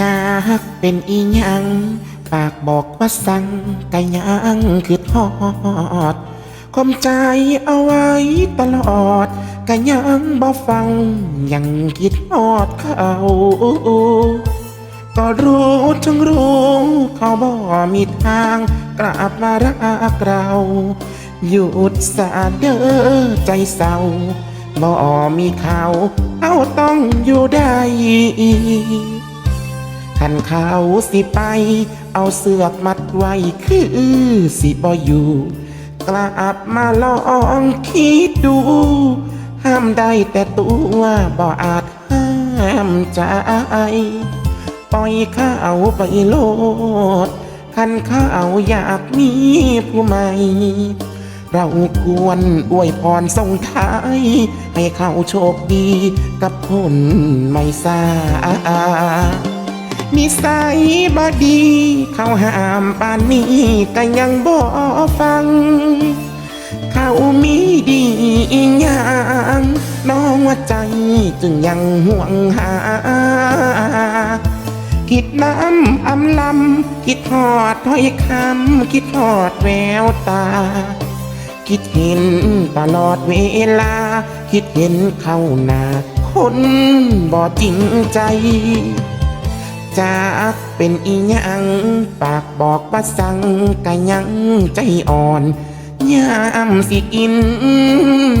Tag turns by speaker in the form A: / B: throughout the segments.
A: จากเป็นอีหยัง ปากบอกว่าสั่งกะยังคือทอดคมใจเอาไว้ตลอดกะยังบ่ฟัง ยังคิดทอดเขาก็รู้ทั้งรู้ เขาบ่มีทางกลับมารักเราหยุดสาเด้อใจเศร้าบ่มีเขา เอาต้องอยู่ได้ ขันเขาสิไป เอาเสือกมัดไว้คือสิบ่อยู่ กลับมาลองคิดดู ห้ามได้แต่ตัวบ่อาจห้ามใจปล่อยข้าวไปโลดคันข้าวอยากมีผู้ใหม่ เราควรอวยพรส่งท้าย ให้เขาโชคดีกับคนไม่ทรา นิสัยบอดี เขาห้ามปานนี้ก็ยังบ่ฟัง เขามีดีอีหยังน้องว่าใจจึงยังห่วงหา คิดน้ำอำลำคิดทอดถ้อยคำคิดทอดแววตา คิดเห็นตลอดเวลา คิดเห็นเข้าหนาคนบ่จริงใจ จากเป็นอีหยัง ปากบอกว่าสั่งกะยังใจอ่อนยามสิกิน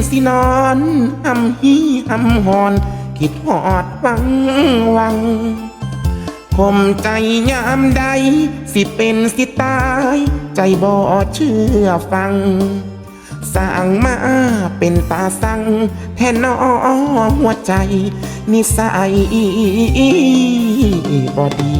A: สินอนหำฮีหำหอน คิดหอดวังวังคมใจยามใด สิเป็นสิตาย ใจบ่เชื่อฟัง สร้างมาเป็นตาสั่งแทนน้อหัวใจ นิสัยบอดี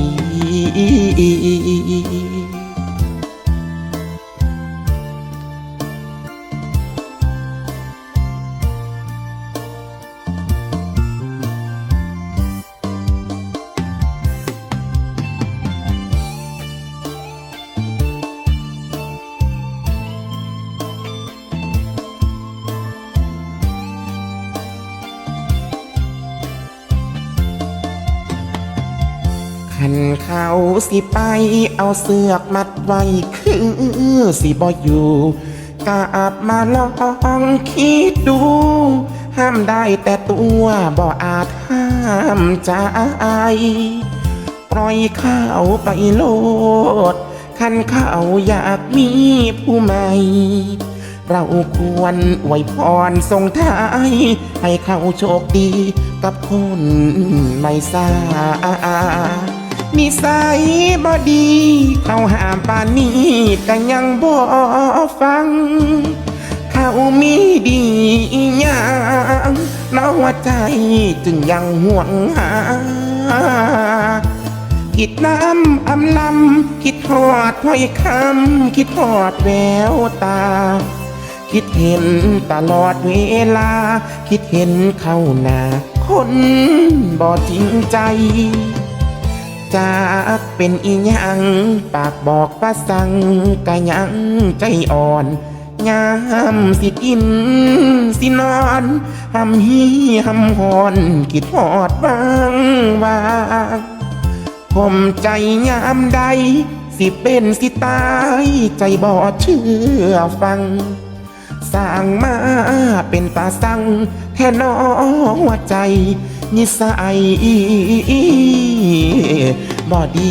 A: นเขาสิไปเอาเสือกมัดไว้คือสิบ่อยู่กลับมาลองคิดดู ห้ามได้แต่ตัวบ่อาจห้ามใจปล่อยเขาไปโลดคันเขาอยากมีผู้ใหม่เราควรอวยพรส่งท้าย ให้เขาโชคดีกับคนไม่ทราบ นิสัยบ่ดี เขาหามปานนี้ก็ยังบ่ฟัง เขามีดีอีหยังน้หัวใจจึงยังห่วงหาคิดน้ำอำลำคิดทอดถ้อยคำคิดทอดแววตา คิดเห็นตลอดเวลา คิดเห็นเข้าหน้าคนบ่จริงใจ จากเป็นอีหยัง ปากบอกว่าสั่งกะยังใจอ่อนยามสิกิน สินอนหำฮีหำหอนคิดหอดบางวางผมใจยามใด สิเป็นสิตาย ใจบอดเชื่อฟังสร้างมาเป็นตาสั่งแทนน้อหัวใจ นิสัย บอดี